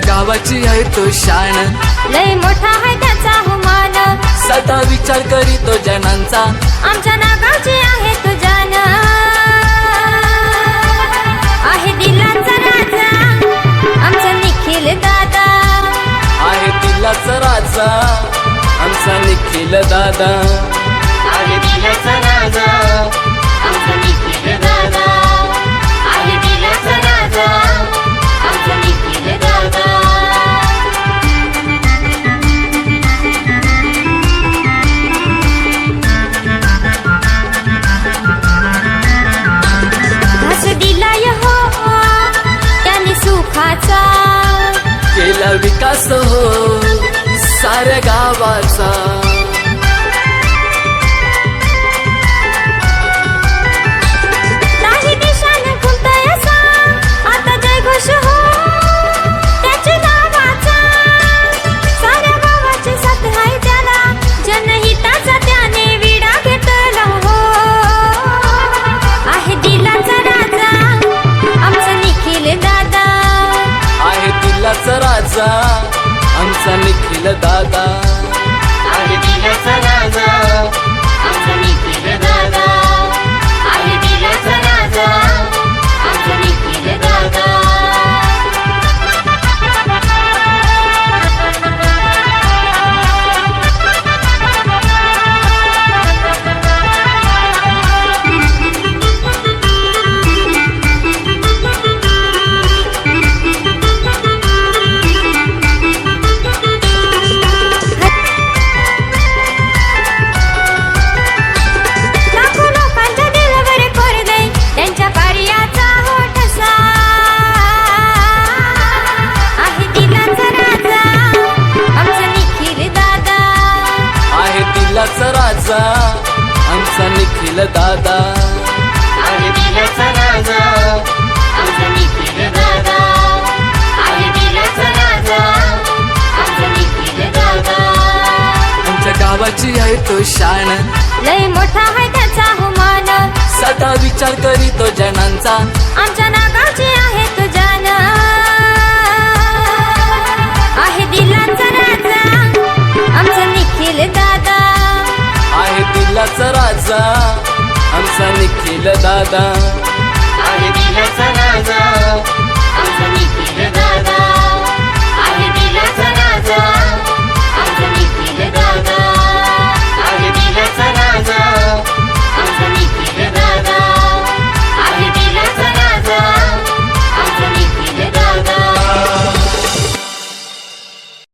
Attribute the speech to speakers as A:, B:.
A: गावाची आहे तो शान.
B: लय मोठा आहे त्याचा हुमान.
A: सदा विचार करीतो जनांचा.
B: आमच्या नागावची आहे तो जान. आहे दिलाचा राजा आमचा निखिल दादा.
A: आहे दिलाचा राजा आमचा निखिल दादा.
B: आहे दिलाचा राजा. दिलाचा राजा आमचा निखिल दादा. आणि दिलाचा राजा.
A: दिलाचा राजा आमचा निखिल दादा.
B: आहे दिलाचा राजा आमचा निखिल दादा. आहे दिलाचा राजा आमचा निखिल दादा.
A: आमच्या गावाची आहे तो शान.
B: लय मोठा आहे त्याचा हुमान.
A: सदा विचार करीतो जनांचा.
B: आमच्या नागावची आहे तो जान. राजा आमचा निखिल दादा. आणि दिलाचा राजा